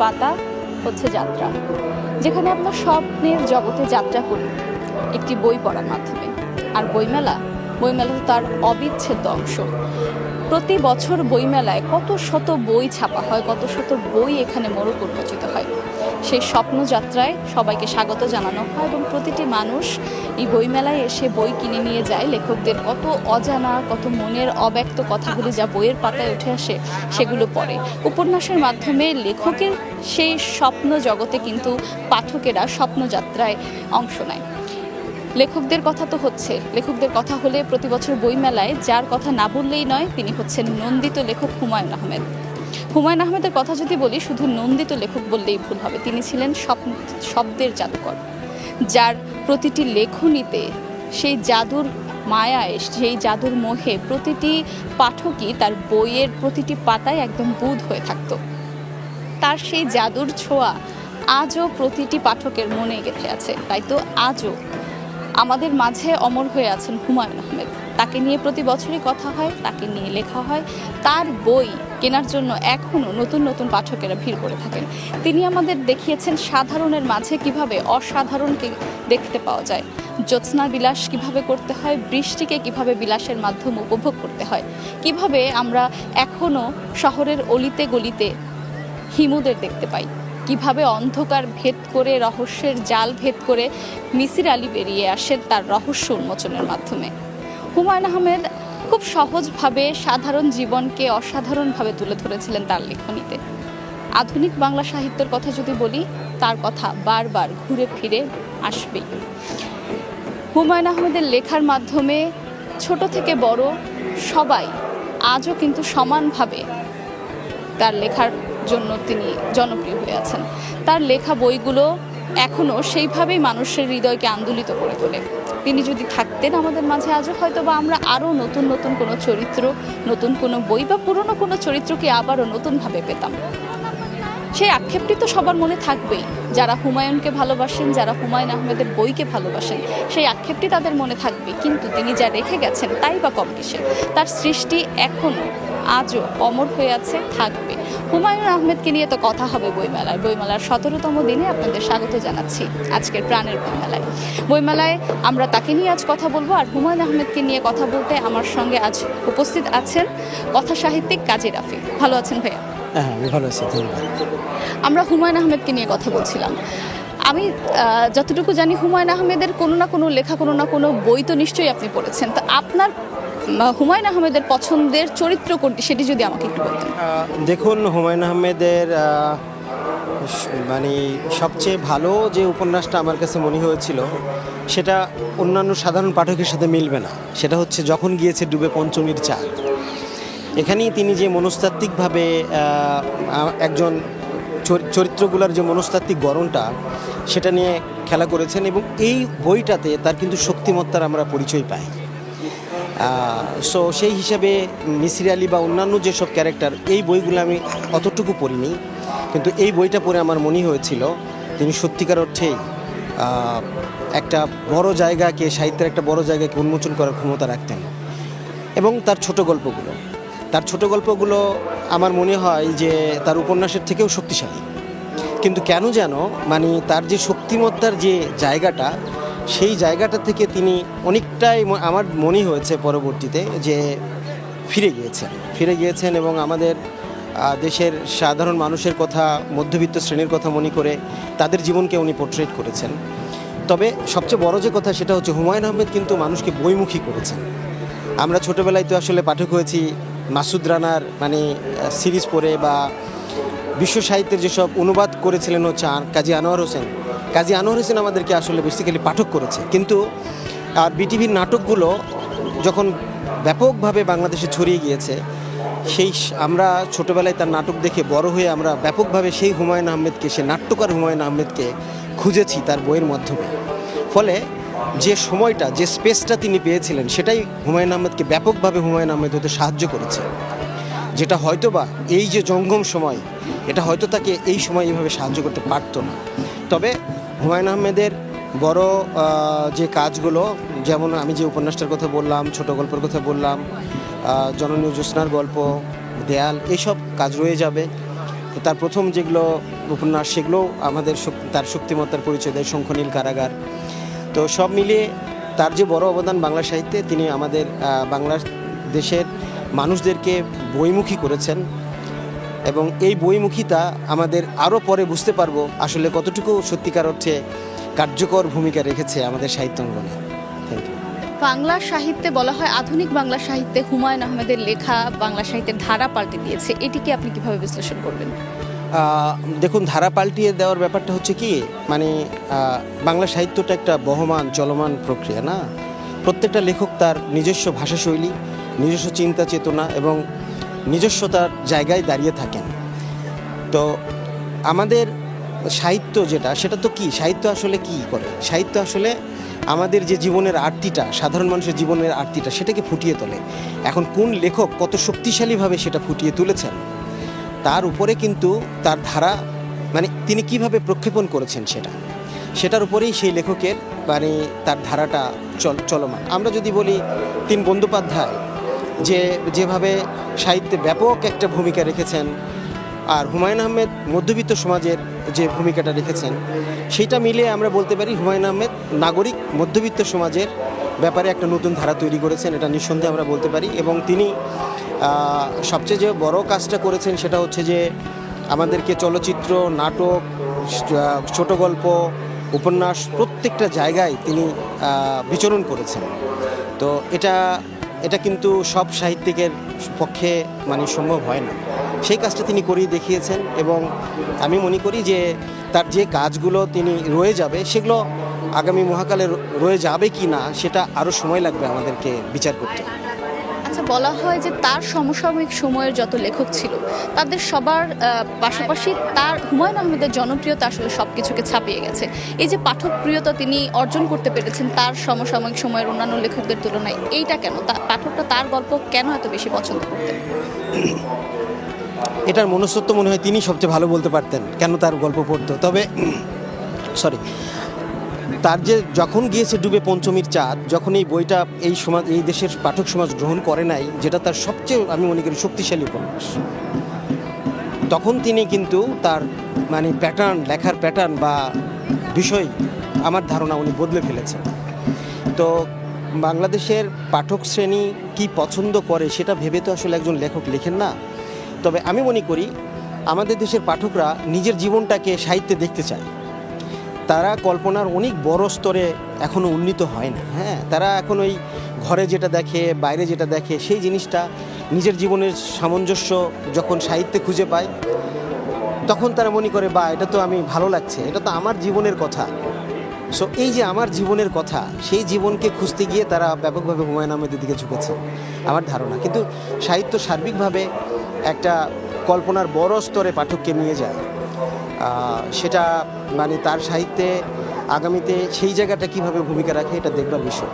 পাতা হচ্ছে যাত্রা, যেখানে আপনার স্বপ্নের জগতে যাত্রা করি, একটি বই পড়ার মাধ্যমে। আর বইমেলা বইমেলা তো তার অবিচ্ছেদ্য অংশ। প্রতি বছর বইমেলায় কত শত বই ছাপা হয়, কত শত বই এখানে মোড়ক উন্মোচিত হয়। সেই স্বপ্নযাত্রায় সবাইকে স্বাগত জানানো হয় এবং প্রতিটি মানুষ এই বইমেলায় এসে বই কিনে নিয়ে যায়। লেখকদের কত অজানা, কত মনের অব্যক্ত কথাগুলি যা বইয়ের পাতায় উঠে আসে, সেগুলো পড়ে। উপন্যাসের মাধ্যমে লেখকের সেই স্বপ্ন জগতে কিন্তু পাঠকেরা স্বপ্নযাত্রায় অংশ নেয়। লেখকদের কথা তো হচ্ছে। লেখকদের কথা হলে প্রতি বছর বইমেলায় যার কথা না বললেই নয়, তিনি হচ্ছেন নন্দিত লেখক হুমায়ুন আহমেদ। হুমায়ুন আহমেদের কথা যদি বলি, শুধু নন্দিত লেখক বললেই ভুল হবে। তিনি ছিলেন শব্দের জাদুকর, যার প্রতিটি লেখনীতে সেই জাদুর মায়ায়, সেই জাদুর মোহে প্রতিটি পাঠকই তার বইয়ের প্রতিটি পাতায় একদম বুধ হয়ে থাকতো। তার সেই জাদুর ছোঁয়া আজও প্রতিটি পাঠকের মনে গেঁথে আছে। তাই তো আজও আমাদের মাঝে অমর হয়ে আছেন হুমায়ুন আহমেদ। তাকে নিয়ে প্রতি বছরই কথা হয়, তাকে নিয়ে লেখা হয়। তার বই কেনার জন্য এখনও নতুন নতুন পাঠকেরা ভিড় করে থাকেন। তিনি আমাদের দেখিয়েছেন সাধারণের মাঝে কীভাবে অসাধারণকে দেখতে পাওয়া যায়। জ্যোৎস্না বিলাস কীভাবে করতে হয়, বৃষ্টিকে কীভাবে বিলাসের মাধ্যমে উপভোগ করতে হয়, কীভাবে আমরা এখনও শহরের অলিতে গলিতে হিমুদের দেখতে পাই। কীভাবে অন্ধকার ভেদ করে, রহস্যের জাল ভেদ করে মিসির আলী বেরিয়ে আসেন তার রহস্য উন্মোচনের মাধ্যমে। হুমায়ুন আহমেদ খুব সহজভাবে সাধারণ জীবনকে অসাধারণভাবে তুলে ধরেছিলেন তার লেখনীতে। আধুনিক বাংলা সাহিত্যের কথা যদি বলি, তার কথা বারবার ঘুরে ফিরে আসবেই। হুমায়ুন আহমেদের লেখার মাধ্যমে ছোট থেকে বড় সবাই আজও কিন্তু সমানভাবে তার লেখার জন্য তিনি জনপ্রিয় হয়ে আছেন। তার লেখা বইগুলো এখনও সেইভাবেই মানুষের হৃদয়কে আন্দোলিত করে তোলে। তিনি যদি থাকতেন আমাদের মাঝে আজও হয়তো বা আমরা আরও নতুন নতুন কোনো চরিত্র, নতুন কোনো বই বা পুরনো কোনো চরিত্রকে আবারও নতুনভাবে পেতাম। সেই আক্ষেপটি তো সবার মনে থাকবেই। যারা হুমায়ুনকে ভালোবাসেন, যারা হুমায়ুন আহমেদের বইকে ভালোবাসেন, সেই আক্ষেপটি তাদের মনে থাকবে। কিন্তু তিনি যা রেখে গেছেন, তাই বা কম কিসে তার সৃষ্টি এখনও আজও অমর হয়ে আছে, থাকবে। হুমায়ুন আহমেদকে নিয়ে তো কথা হবে বইমেলায়। বইমেলার সতেরোতম দিনে আপনাদের স্বাগত জানাচ্ছি আজকের প্রাণের বইমেলায়। বইমেলায় আমরা তাকে নিয়ে আজ কথা বলব, আর হুমায়ুন আহমেদকে নিয়ে কথা বলতে আমার সঙ্গে আজ উপস্থিত আছেন কথা সাহিত্যিক কাজী রাফি ভালো আছেন ভাইয়া? হ্যাঁ আমি ভালো আছি ধন্যবাদ। আমরা হুমায়ুন আহমেদকে নিয়ে কথা বলছিলাম। আমি যতটুকু জানি হুমায়ুন আহমেদের কোনো না কোনো লেখা কোনো না কোনো বই তো নিশ্চয়ই আপনি পড়েছেন। তো আপনার হুমায়ুন আহমেদের পছন্দের চরিত্র কোনটি সেটি যদি আমাকে একটু বলতেন। দেখুন হুমায়ুন আহমেদের মানে সবচেয়ে ভালো যে উপন্যাসটা আমার কাছে মনে হয়েছিল সেটা অন্যান্য সাধারণ পাঠকের সাথে মিলবে না। সেটা হচ্ছে যখন গিয়েছে ডুবে পঞ্চমীর চাঁদ। এখানেই তিনি যে মনস্তাত্ত্বিকভাবে একজন চরি- চরিত্রগুলোর যে মনস্তাত্ত্বিক গড়নটা, সেটা নিয়ে খেলা করেছেন এবং এই বইটাতে তার কিন্তু শক্তিমত্তার আমরা পরিচয় পাই। সো সেই হিসাবে মিসির আলী বা অন্যান্য যেসব ক্যারেক্টার, এই বইগুলো আমি অতটুকু পড়িনি। কিন্তু এই বইটা পড়ে আমার মনে হয়েছিল, তিনি সত্যিকার অর্থেই একটা বড় জায়গাকে, সাহিত্যের একটা বড় জায়গাকে উন্মোচন করার ক্ষমতা রাখতেন। এবং তার ছোট গল্পগুলো। তার ছোট গল্পগুলো আমার মনে হয় যে তার উপন্যাসের থেকেও শক্তিশালী। কিন্তু কেন যেন মানে তার যে শক্তিমত্তার যে জায়গাটা, সেই জায়গাটা থেকে তিনি অনেকটাই আমার মনে হয়েছে পরবর্তীতে যে ফিরে গিয়েছেন। ফিরে গিয়েছেন এবং আমাদের দেশের সাধারণ মানুষের কথা, মধ্যবিত্ত শ্রেণির কথা মনে করে তাদের জীবনকে উনি পোর্ট্রেট করেছেন। তবে সবচেয়ে বড় যে কথা সেটা হচ্ছে হুমায়ুন আহমেদ কিন্তু মানুষকে বইমুখী করেছেন। আমরা ছোটোবেলায় তো আসলে পাঠক হয়েছি মাসুদ রানার মানে সিরিজ পড়ে বা বিশ্ব সাহিত্যের যেসব অনুবাদ করেছিলেন হচ্ছে কাজী আনোয়ার হোসেন, কাজী আনোয়ার হোসেন আমাদেরকে আসলে বেসিক্যালি পাঠক করেছে। কিন্তু আর বিটিভির নাটকগুলো যখন ব্যাপকভাবে বাংলাদেশে ছড়িয়ে গিয়েছে, সেই আমরা ছোটোবেলায় তার নাটক দেখে বড় হয়ে আমরা ব্যাপকভাবে সেই হুমায়ুন আহমেদকে, সে নাট্যকার হুমায়ুন আহমেদকে খুঁজেছি তার বইয়ের মাধ্যমে। ফলে যে সময়টা, যে স্পেসটা তিনি পেয়েছিলেন, সেটাই হুমায়ুন আহমেদকে ব্যাপকভাবে হুমায়ুন আহমেদ হতে সাহায্য করেছে। যেটা হয়তোবা এই যে জঙ্গম সময়, এটা হয়তো তাকে এই সময় এইভাবে সাহায্য করতে পারতো না। তবে হুমায়ুন আহমেদের বড় যে কাজগুলো, যেমন আমি যে উপন্যাসটার কথা বললাম, ছোট গল্পের কথা বললাম জননীয় জ্যোৎস্নার গল্প, দেয়াল এইসব কাজ রয়ে যাবে। তার প্রথম যেগুলো উপন্যাস, সেগুলো আমাদের তার শক্তিমত্তার পরিচয় দেয় শঙ্খনীল কারাগার। তো সব মিলিয়ে তার যে বড় অবদান বাংলা সাহিত্যে তিনি আমাদের আহ, বাংলার দেশের মানুষদেরকে বইমুখী করেছেন। এবং এই বইমুখিতা আমাদের আরও পরে বুঝতে পারব আসলে কতটুকু সত্যিকার অর্থে কার্যকর ভূমিকা রেখেছে আমাদের সাহিত্যাঙ্গনে। থ্যাংক ইউ বাংলা সাহিত্যে বলা হয় আধুনিক বাংলা সাহিত্যে হুমায়ুন আহমেদের লেখা বাংলা সাহিত্যের ধারা পাল্টে দিয়েছে। এটিকে আপনি কীভাবে বিশ্লেষণ করবেন? দেখুন, ধারা পাল্টিয়ে দেওয়ার ব্যাপারটা হচ্ছে কি মানে বাংলা সাহিত্যটা একটা বহমান, চলমান প্রক্রিয়া, না? প্রত্যেকটা লেখক তার নিজস্ব ভাষাশৈলী, নিজস্ব চিন্তা চেতনা এবং নিজস্বতার জায়গায় দাঁড়িয়ে থাকেন। তো আমাদের সাহিত্য যেটা, সেটা তো কি? সাহিত্য আসলে কি করে? সাহিত্য আসলে আমাদের যে জীবনের আরতিটা, সাধারণ মানুষের জীবনের আরতিটা, সেটাকে ফুটিয়ে তোলে। এখন কোন লেখক কত শক্তিশালীভাবে সেটা ফুটিয়ে তুলেছেন? তার উপরে কিন্তু তার ধারা মানে তিনি কীভাবে প্রক্ষেপণ করেছেন সেটা, সেটার উপরেই সেই লেখকের মানে তার ধারাটা চল, চলমান। আমরা যদি বলি তিন বন্দ্যোপাধ্যায়, যে যেভাবে সাহিত্যে ব্যাপক একটা ভূমিকা রেখেছেন, আর হুমায়ুন আহমেদ মধ্যবিত্ত সমাজের যে ভূমিকাটা রেখেছেন, সেইটা মিলে আমরা বলতে পারি হুমায়ুন আহমেদ নাগরিক মধ্যবিত্ত সমাজের ব্যাপারে একটা নতুন ধারা তৈরি করেছেন, এটা নিঃসন্দেহে আমরা বলতে পারি। এবং তিনি সবচেয়ে যে বড় কাজটা করেছেন সেটা হচ্ছে যে আমাদেরকে চলচ্চিত্র, নাটক ছোট গল্প, উপন্যাস প্রত্যেকটা জায়গায় তিনি বিচরণ করেছেন। তো এটা এটা কিন্তু সব সাহিত্যিকের পক্ষে মানে সম্ভব হয় না। সেই কাজটা তিনি করেই দেখিয়েছেন এবং আমি মনে করি যে তার যে কাজগুলো তিনি রয়ে যাবে, সেগুলো আগামী মহাকালে রয়ে যাবে কি না, সেটা আরও সময় লাগবে আমাদেরকে বিচার করতে। আচ্ছা বলা হয় যে তার সমসাময়িক সময়ের যত লেখক ছিল, তাদের সবার পাশাপাশি তার হুমায়ুন আহমেদের জনপ্রিয়তা আসলে সব কিছুকে ছাপিয়ে গেছে। এই যে পাঠক প্রিয়তা তিনি অর্জন করতে পেরেছেন তার সমসাময়িক সময়ের অন্যান্য লেখকদের তুলনায়, এইটা কেন? তা পাঠকরা তার গল্প কেন এত বেশি পছন্দ করতেন? এটার মনস্তত্ব মনে হয় তিনি সবচেয়ে ভালো বলতে পারতেন, কেন তার গল্প পড়তো। তবে সরি তার যে যখন গিয়েছে ডুবে পঞ্চমীর চাঁদ, যখন এই বইটা এই সমাজ, এই দেশের পাঠক সমাজ গ্রহণ করে নাই, যেটা তার সবচেয়ে, আমি মনে করি, শক্তিশালী উপন্যাস। তখন তিনি কিন্তু তার মানে প্যাটার্ন লেখার প্যাটার্ন বা বিষয় আমার ধারণা উনি বদলে ফেলেছেন। তো বাংলাদেশের পাঠক শ্রেণি কি পছন্দ করে সেটা ভেবে তো আসলে একজন লেখক লেখেন না। তবে আমি মনে করি, আমাদের দেশের পাঠকরা নিজের জীবনটাকে সাহিত্যে দেখতে চায়। তারা কল্পনার অনেক বড় স্তরে এখনও উন্নীত হয় না হ্যাঁ? তারা এখন ওই ঘরে যেটা দেখে, বাইরে যেটা দেখে, সেই জিনিসটা নিজের জীবনের সামঞ্জস্য যখন সাহিত্যে খুঁজে পায়, তখন তারা মনে করে বা এটা তো আমি, ভালো লাগছে, এটা তো আমার জীবনের কথা। সো এই যে আমার জীবনের কথা, সেই জীবনকে খুঁজতে গিয়ে তারা ব্যাপকভাবে হুমায়ুন আহমেদের দিকে ঝুঁকেছে, আমার ধারণা। কিন্তু সাহিত্য সার্বিকভাবে একটা কল্পনার বড় স্তরে পাঠককে নিয়ে যায় সেটা মানে তার সাহিত্যে আগামীতে সেই জায়গাটা কীভাবে ভূমিকা রাখে এটা দেখবার বিষয়।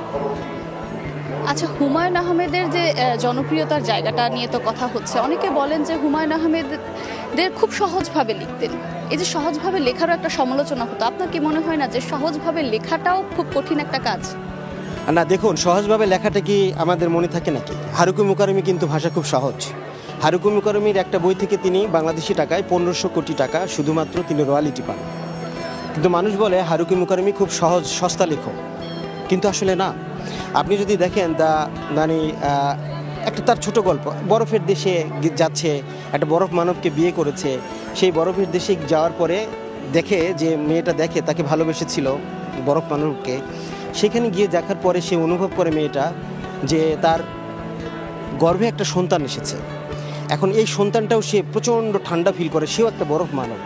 আচ্ছা হুমায়ুন আহমেদের যে জনপ্রিয়তার জায়গাটা নিয়ে তো কথা হচ্ছে। অনেকে বলেন যে হুমায়ুন আহমেদের খুব সহজভাবে লিখতেন। এই যে সহজভাবে লেখারও একটা সমালোচনা হতো। আপনার কি মনে হয় না যে সহজভাবে লেখাটাও খুব কঠিন একটা কাজ? না দেখুন সহজভাবে লেখাটা কি আমাদের মনে থাকে নাকি? হারুকু মুকারমি কিন্তু ভাষা খুব সহজ। হারুকু মুকারমির একটা বই থেকে তিনি বাংলাদেশি টাকায় পনেরোশো কোটি টাকা শুধুমাত্র তিনি রয়্যালিটি পান। কিন্তু মানুষ বলে হারুকি মুকারমি খুব সহজ, সস্তা লেখক। কিন্তু আসলে না। আপনি যদি দেখেন দা মানে একটা তার ছোট গল্প। বরফের দেশে যাচ্ছে, একটা বরফ মানবকে বিয়ে করেছে। সেই বরফের দেশে যাওয়ার পরে দেখে যে মেয়েটা দেখে তাকে ভালোবেসেছিল বরফ মানবকে। সেখানে গিয়ে দেখার পরে সে অনুভব করে মেয়েটা যে তার গর্ভে একটা সন্তান এসেছে। এখন এই সন্তানটাও সে প্রচণ্ড ঠান্ডা ফিল করে, সেও একটা বরফ মানব।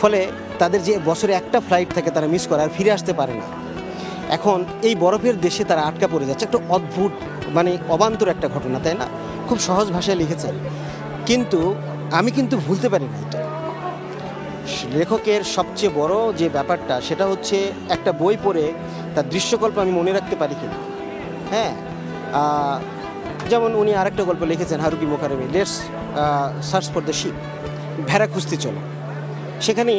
ফলে তাদের যে বছরে একটা ফ্লাইট থাকে তারা মিস করে আর ফিরে আসতে পারে না। এখন এই বরফের দেশে তারা আটকা পড়ে যাচ্ছে। একটা অদ্ভুত মানে অবান্তর একটা ঘটনা, তাই না? খুব সহজ ভাষায় লিখেছেন। কিন্তু আমি কিন্তু ভুলতে পারি না এটা। লেখকের সবচেয়ে বড় যে ব্যাপারটা, সেটা হচ্ছে একটা বই পড়ে তার দৃশ্যকল্প আমি মনে রাখতে পারি কিনা। হ্যাঁ যেমন উনি আরেকটা গল্প লিখেছেন, Haruki Murakami let's search for the ship ভেড়া খুঁজতে চলো। সেখানে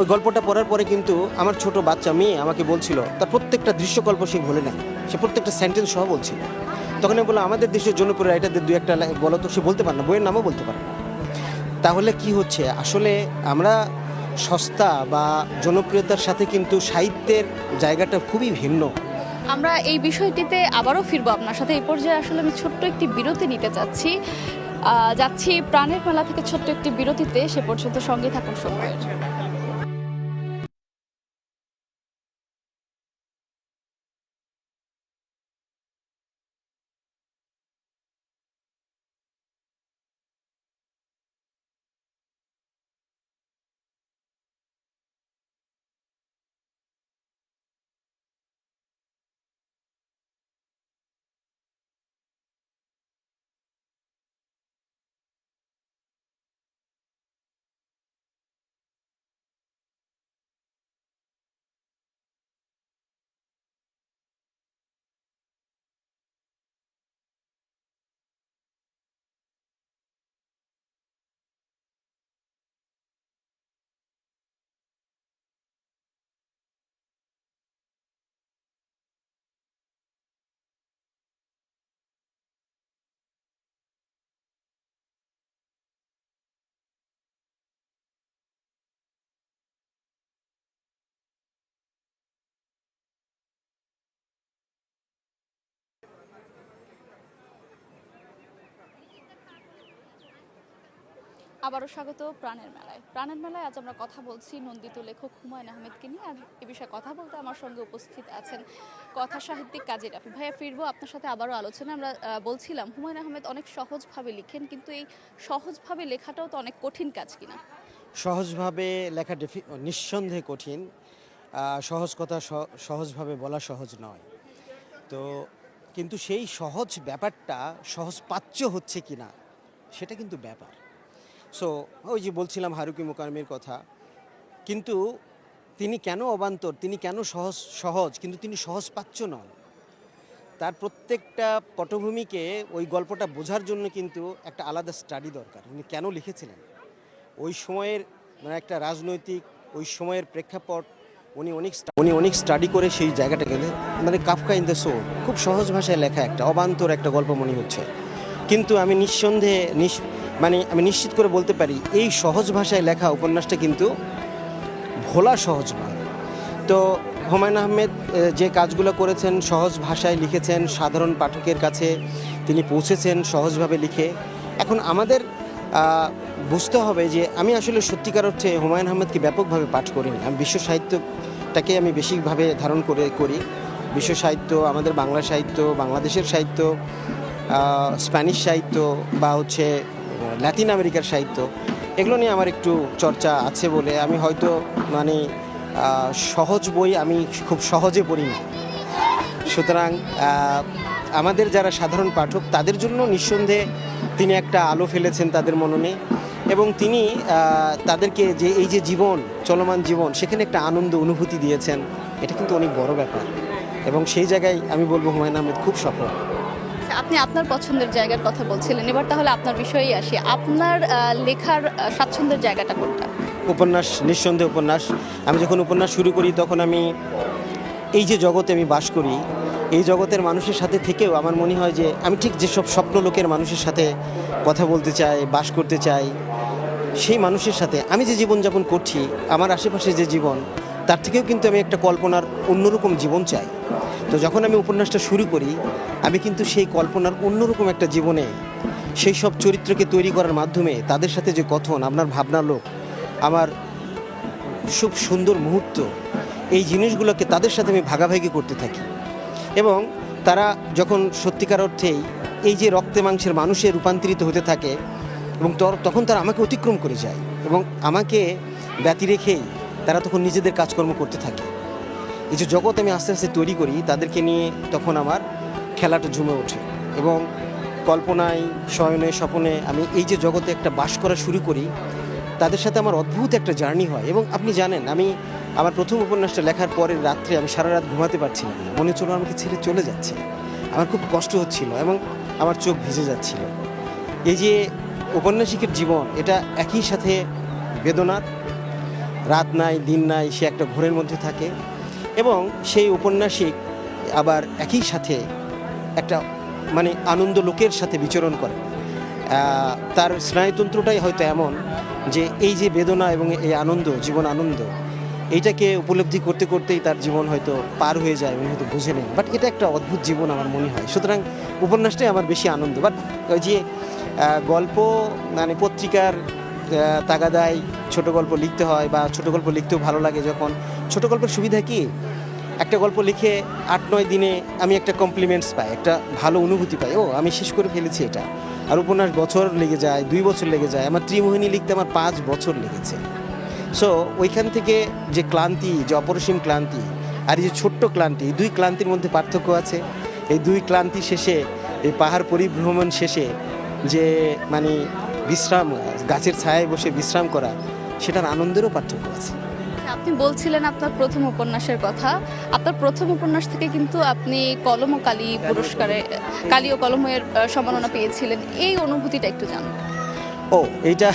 ওই গল্পটা পড়ার পরে কিন্তু আমার ছোট বাচ্চা মেয়ে আমাকে বলছিল, তার প্রত্যেকটা দৃশ্যকল্প সে ভুলে নেয় সে প্রত্যেকটা সেন্টেন্স সহ বলছিল। তখন আমি বললাম, আমাদের দেশের জনপ্রিয় রাইটারদের দু একটা বলো তো, সে বলতে পারে না, বইয়ের নামও বলতে পারে না। তাহলে কি হচ্ছে? আসলে আমরা সস্তা বা জনপ্রিয়তার সাথে কিন্তু সাহিত্যের জায়গাটা খুবই ভিন্ন। আমরা এই বিষয়টিতে আবারও ফিরবো আপনার সাথে। এই পর্যায়ে আসলে আমি ছোট্ট একটি বিরতি নিতে চাচ্ছি। যাচ্ছি প্রাণের মেলা থেকে ছোট্ট একটি বিরতিতে। সে পর্যন্ত সঙ্গে থাকুন সময়ের আবারও স্বাগত প্রাণের মেলায়। প্রাণের মেলায় আজ আমরা কথা বলছি নন্দিত লেখক হুমায়ুন আহমেদকে নিয়ে আর এ বিষয়ে কথা বলতে আমার সঙ্গে উপস্থিত আছেন কথা সাহিত্যিক কাজী রাফি ভাইয়া। ফিরবো আপনার সাথে আবারও আলোচনা আমরা বলছিলাম হুমায়ুন আহমেদ অনেক সহজভাবে লিখেন, কিন্তু এই সহজভাবে লেখাটাও তো অনেক কঠিন কাজ কিনা? সহজভাবে লেখা নিঃসন্দেহে কঠিন। সহজ কথা সহজভাবে বলা সহজ নয়। তো কিন্তু সেই সহজ ব্যাপারটা সহজ পাচ্য হচ্ছে কি না সেটা কিন্তু ব্যাপার। সো ওই যে বলছিলাম হারুকি মোকারমের কথা, কিন্তু তিনি কেন অবান্তর? তিনি কেন সহজ সহজ? কিন্তু তিনি সহজ পাচ্য নন। তার প্রত্যেকটা পটভূমিকে ওই গল্পটা বোঝার জন্য কিন্তু একটা আলাদা স্টাডি দরকার। উনি কেন লিখেছিলেন? ওই সময়ের মানে একটা রাজনৈতিক, ওই সময়ের প্রেক্ষাপট, উনি অনেক উনি অনেক স্টাডি করে সেই জায়গাটাকে লে- মানে কাফকা ইন দ্য সো খুব সহজ ভাষায় লেখা একটা, অবান্তর একটা গল্প মনে হচ্ছে। কিন্তু আমি নিঃসন্দেহে, নিস মানে আমি নিশ্চিত করে বলতে পারি, এই সহজ ভাষায় লেখা উপন্যাসটা কিন্তু ভোলা সহজ নয়। তো হুমায়ুন আহমেদ যে কাজগুলো করেছেন, সহজ ভাষায় লিখেছেন, সাধারণ পাঠকের কাছে তিনি পৌঁছেছেন সহজভাবে লিখে, এখন আমাদের বুঝতে হবে যে আমি আসলে সত্যিকার অর্থে হুমায়ুন আহমেদকে ব্যাপকভাবে পাঠ করিনি। আমি বিশ্ব সাহিত্যটাকে আমি বেশিভাবে ধারণ করে, করি। বিশ্ব সাহিত্য, আমাদের বাংলা সাহিত্য, বাংলাদেশের সাহিত্য স্প্যানিশ সাহিত্য বা হচ্ছে ল্যাতিন আমেরিকার সাহিত্য, এগুলো নিয়ে আমার একটু চর্চা আছে বলে আমি হয়তো মানে সহজ বই আমি খুব সহজে পড়ি না। সুতরাং আমাদের যারা সাধারণ পাঠক, তাদের জন্য নিঃসন্দেহে তিনি একটা আলো ফেলেছেন তাদের মননে এবং তিনি তাদেরকে যে এই যে জীবন, চলমান জীবন, সেখানে একটা আনন্দ, অনুভূতি দিয়েছেন, এটা কিন্তু অনেক বড় ব্যাপার এবং সেই জায়গায় আমি বলব হুমায়ুন আহমেদ খুব সফল। আপনি আপনার পছন্দের জায়গার কথা বলছিলেন। এবার তাহলে আপনার বিষয়েই আসি। আপনার লেখার স্বাচ্ছন্দ্যের জায়গাটা কোনটা? উপন্যাস, নিঃসন্দেহে উপন্যাস। আমি যখন উপন্যাস শুরু করি, তখন আমি এই যে জগতে আমি বাস করি, এই জগতের মানুষের সাথে থেকেও আমার মনে হয় যে আমি ঠিক যেসব স্বপ্ন লোকের মানুষের সাথে কথা বলতে চাই, বাস করতে চাই, সেই মানুষের সাথে আমি যে জীবনযাপন করছি, আমার আশেপাশে যে জীবন, তার থেকেও কিন্তু আমি একটা কল্পনার অন্যরকম জীবন চাই। তো যখন আমি উপন্যাসটা শুরু করি, আমি কিন্তু সেই কল্পনার অন্যরকম একটা জীবনে সেই সব চরিত্রকে তৈরি করার মাধ্যমে তাদের সাথে যে কথন, আপনার ভাবনা লোক, আমার খুব সুন্দর মুহূর্ত, এই জিনিসগুলোকে তাদের সাথে আমি ভাগাভাগি করতে থাকি। এবং তারা যখন সত্যিকার অর্থেই এই যে রক্তে মাংসের মানুষে রূপান্তরিত হতে থাকে এবং তখন তারা আমাকে অতিক্রম করে যায় এবং আমাকে ব্যতি রেখেই তারা তখন নিজেদের কাজকর্ম করতে থাকে। এই যে জগৎ আমি আস্তে আস্তে তৈরি করি, তাদেরকে নিয়ে তখন আমার খেলাটা জমে ওঠে। এবং কল্পনায়, শয়নে, স্বপনে আমি এই যে জগতে একটা বাস করা শুরু করি, তাদের সাথে আমার অদ্ভুত একটা জার্নি হয়। এবং আপনি জানেন, আমি আমার প্রথম উপন্যাসটা লেখার পরের রাত্রে আমি সারা রাত ঘুমাতে পারছিলাম না। মনে হচ্ছিল আমাকে ছেড়ে চলে যাচ্ছে। আমার খুব কষ্ট হচ্ছিল এবং আমার চোখ ভিজে যাচ্ছিল। এই যে ঔপন্যাসিকের জীবন, এটা একই সাথে বেদনার। রাত নাই, দিন নাই, সে একটা ঘোরের মধ্যে থাকে। এবং সেই উপন্যাসিক আবার একই সাথে একটা মানে আনন্দ লোকের সাথে বিচরণ করে। তার স্নায়ুতন্ত্রটাই হয়তো এমন যে এই যে বেদনা এবং এই আনন্দ, জীবন আনন্দ, এইটাকে উপলব্ধি করতে করতেই তার জীবন হয়তো পার হয়ে যায়, উনি হয়তো বুঝে নেন। বাট এটা একটা অদ্ভুত জীবন আমার মনে হয়। সুতরাং উপন্যাসটাই আমার বেশি আনন্দ। বাট ওই যে গল্প মানে পত্রিকার তাগাদায় ছোট গল্প লিখতে হয় বা ছোট গল্প লিখতেও ভালো লাগে যখন ছোট গল্পের সুবিধা কি? একটা গল্প লিখে আট, নয় দিনে আমি একটা কমপ্লিমেন্টস পাই, একটা ভালো অনুভূতি পাই। ও, আমি শেষ করে ফেলেছি এটা। আর উপন্যাস বছর লেগে যায়, দুই বছর লেগে যায়, আমার ত্রিমোহিনী লিখতে আমার পাঁচ বছর লেগেছে। সো ওইখান থেকে যে ক্লান্তি, যে অপরিসীম ক্লান্তি, আর এই যে ছোট্ট ক্লান্তি দুই ক্লান্তির মধ্যে পার্থক্য আছে। এই দুই ক্লান্তি শেষে, এই পাহাড় পরিভ্রমণ শেষে যে মানে বিশ্রাম, গাছের ছায়ায় বসে বিশ্রাম করা, সেটার আনন্দেরও পার্থক্য আছে। আপনি বলছিলেন আপনার প্রথম উপন্যাসের কথা। আপনার প্রথম উপন্যাস থেকে কিন্তু আপনি কলম ও কালি পুরস্কারে, কালি ও কলমের সম্মাননা পেয়েছিলেন। এই অনুভূতিটা একটু জানুন। ও, এইটা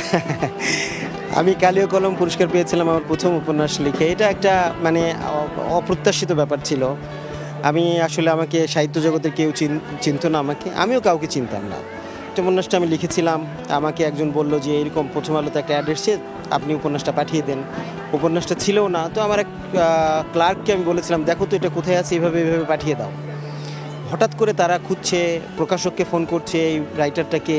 আমি কালীয় কলম পুরস্কার পেয়েছিলাম আমার প্রথম উপন্যাস লিখে। এটা একটা মানে অপ্রত্যাশিত ব্যাপার ছিল। আমি আসলে আমাকে সাহিত্য জগতের কেউ চিন- চিনতো না আমাকে। আমিও কাউকে চিনতাম না। উপন্যাসটা আমি লিখেছিলাম। আমাকে একজন বলল যে, এরকম প্রথম আলোতে একটা অ্যাড এসছে, আপনি উপন্যাসটা পাঠিয়ে দেন। উপন্যাসটা ছিলও না। তো আমার এক ক্লার্ককে আমি বলেছিলাম, দেখো তো এটা কোথায় আছে, এভাবে এভাবে পাঠিয়ে দাও। হঠাৎ করে তারা খুঁজছে, প্রকাশককে ফোন করছে, এই রাইটারটাকে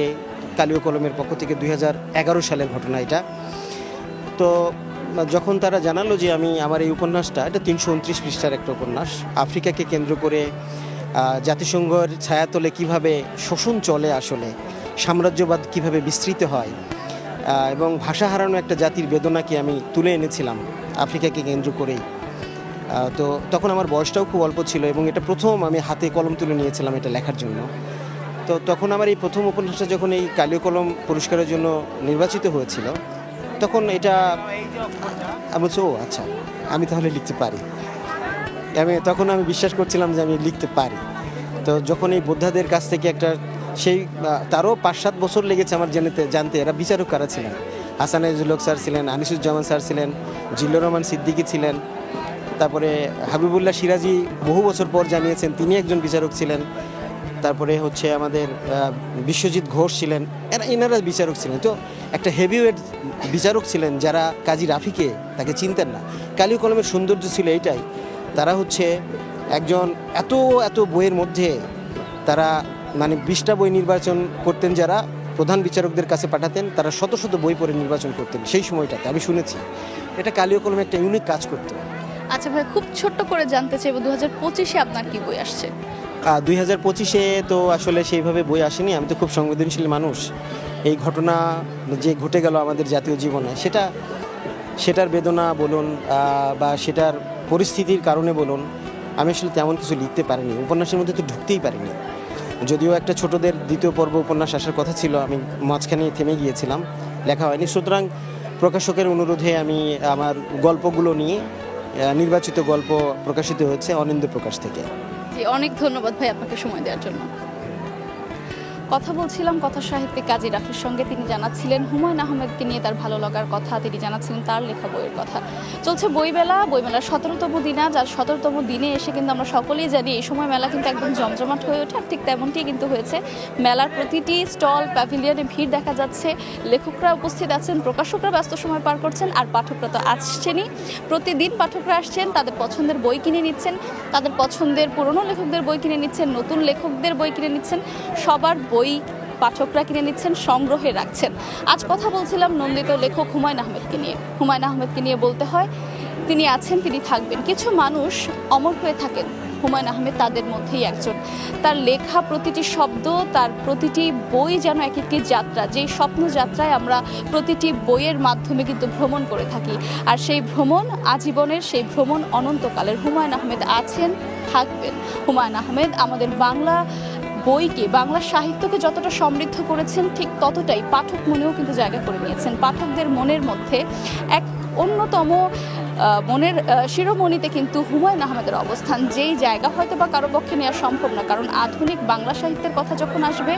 কালীয় কলমের পক্ষ থেকে দুই হাজার এগারো সালের ঘটনা এটা। তো যখন তারা জানালো যে আমি, আমার এই উপন্যাসটা, এটা তিনশো উনত্রিশ পৃষ্ঠার একটা উপন্যাস। আফ্রিকাকে কেন্দ্র করে জাতিসংঘের ছায়াতলে কীভাবে শোষণ চলে আসলে, সাম্রাজ্যবাদ কীভাবে বিস্তৃত হয় এবং ভাষা হারানো একটা জাতির বেদনাকে আমি তুলে এনেছিলাম আফ্রিকাকে কেন্দ্র করেই। তো তখন আমার বয়সটাও খুব অল্প ছিল এবং এটা প্রথম আমি হাতে কলম তুলে নিয়েছিলাম এটা লেখার জন্য। তো তখন আমার এই প্রথম উপন্যাসটা যখন এই কালীয় কলম পুরস্কারের জন্য নির্বাচিত হয়েছিল, তখন এটা আমি ও আচ্ছা আমি তাহলে লিখতে পারি। আমি তখন আমি বিশ্বাস করছিলাম যে আমি লিখতে পারি। তো যখন এই বোদ্ধাদের কাছ থেকে একটা সেই তারও পাঁচ সাত বছর লেগেছে আমার জানতে জানতে, এরা বিচারক কারা ছিলেন? হাসান আইজুলক স্যার ছিলেন, আনিসুজ্জামান স্যার ছিলেন, জিল্লুর রহমান সিদ্দিকী ছিলেন, তারপরে হাবিবুল্লাহ সিরাজি বহু বছর পর জানিয়েছেন তিনি একজন বিচারক ছিলেন, তারপরে হচ্ছে আমাদের বিশ্বজিৎ ঘোষ ছিলেন, এরা এনারা বিচারক ছিলেন। তো একটা হেভিওয়েট বিচারক ছিলেন যারা কাজী রাফিকে তাকে চিনতেন না। কালী কলমের সৌন্দর্য ছিল এইটাই তারা হচ্ছে একজন এত এত বইয়ের মধ্যে তারা মানে বিশটা বই নির্বাচন করতেন যারা প্রধান বিচারকদের কাছে পাঠাতেন তারা শত শত বই পড়ে নির্বাচন করতেন সেই সময়টাতে আমি শুনেছি। এটা কালীয় কলমে একটা ইউনিক কাজ করতো। আচ্ছা ভাই খুব ছোট্ট করে জানতে চাইব দু হাজার পঁচিশে আপনার কি বই আসছে? দুই হাজার পঁচিশে তো আসলে সেইভাবে বই আসেনি আমি তো খুব সংবেদনশীল মানুষ। এই ঘটনা যে ঘটে গেল আমাদের জাতীয় জীবনে সেটা সেটার বেদনা বলুন বা সেটার পরিস্থিতির কারণে বলুন, আমি আসলে তেমন কিছু লিখতে পারিনি, উপন্যাসের মধ্যে তো ঢুকতেই পারিনি। যদিও একটা ছোটদের দ্বিতীয় পর্ব উপন্যাস আসার কথা ছিল, আমি মাঝখানে থেমে গিয়েছিলাম, লেখা হয়নি। সুতরাং প্রকাশকের অনুরোধে আমি আমার গল্পগুলো নিয়ে নির্বাচিত গল্প প্রকাশিত হয়েছে অনিন্দ প্রকাশ থেকে। অনেক ধন্যবাদ ভাই আপনাকে সময় দেওয়ার জন্য। কথা বলছিলাম, কথা সাহিত্যিক কাজী রাফির সঙ্গে। তিনি জানাচ্ছিলেন, হুমায়ুন আহমেদকে নিয়ে তার ভালো লাগার কথা। তিনি জানাচ্ছিলেন তার লেখা বইয়ের কথা। চলছে বইমেলা, বইমেলার সতেরোতম দিন। আর সতেরোতম দিনে এসে কিন্তু আমরা সকলেই জানি, এই সময় মেলা কিন্তু একদম জমজমাট হয়ে ওঠে। ঠিক তেমনটি কিন্তু হয়েছে। মেলার প্রতিটি স্টল, প্যাভিলিয়নে ভিড় দেখা যাচ্ছে। লেখকরা উপস্থিত আছেন, প্রকাশকরা ব্যস্ত সময় পার করছেন, আর পাঠকরা তো আসছেনই। প্রতিদিন পাঠকরা আসছেন, তাদের পছন্দের বই কিনে নিচ্ছেন। তাদের পছন্দের পুরনো লেখকদের বই কিনে নিচ্ছেন, নতুন লেখকদের বই কিনে নিচ্ছেন। সবার বই পাঠকরা কিনে নিচ্ছেন, সংগ্রহে রাখছেন। আজ কথা বলছিলাম নন্দিত লেখক হুমায়ুন আহমেদকে নিয়ে। হুমায়ুন আহমেদকে নিয়ে বলতে হয়, তিনি আছেন, তিনি থাকবেন। কিছু মানুষ অমর হয়ে থাকেন। হুমায়ুন আহমেদ তাদের মধ্যেই একজন। তার লেখা প্রতিটি শব্দ, তার প্রতিটি বই যেন এক একটি যাত্রা। যেই স্বপ্ন যাত্রায় আমরা প্রতিটি বইয়ের মাধ্যমে কিন্তু ভ্রমণ করে থাকি। আর সেই ভ্রমণ আজীবনের সেই ভ্রমণ অনন্তকালের। হুমায়ুন আহমেদ আছেন, থাকবেন। হুমায়ুন আহমেদ আমাদের বাংলা বইকে বাংলা সাহিত্যকে যতটা সমৃদ্ধ করেছেন, ঠিক ততটাই পাঠক মনেও কিন্তু জায়গা করে নিয়েছেন। পাঠকদের মনের মধ্যে এক অন্যতম মনের শিরোমণিতে কিন্তু হুমায়ুন আহমেদের অবস্থান। যেই জায়গা হয়তো বা কারও পক্ষে নেওয়া সম্ভব না, কারণ আধুনিক বাংলা সাহিত্যের কথা যখন আসবে,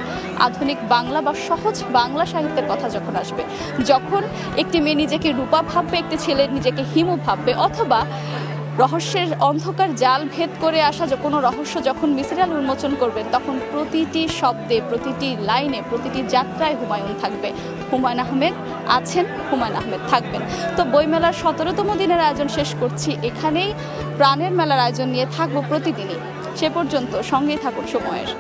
আধুনিক বাংলা বা সহজ বাংলা সাহিত্যের কথা যখন আসবে, যখন একটি মেয়ে নিজেকে রূপা ভাববে, একটি ছেলে নিজেকে হিমু ভাববে, অথবা রহস্যের অন্ধকার জাল ভেদ করে আসা কোনো রহস্য যখন মিসিরাল উন্মোচন করবেন, তখন প্রতিটি শব্দে, প্রতিটি লাইনে, প্রতিটি যাত্রায় হুমায়ুন থাকবে। হুমায়ুন আহমেদ আছেন, হুমায়ুন আহমেদ থাকবেন। তো বইমেলার সতেরোতম দিনের আয়োজন শেষ করছি। এখানেই প্রাণের মেলার আয়োজন নিয়ে থাকব প্রতিদিনই। সে পর্যন্ত সঙ্গেই থাকুন সময়ের।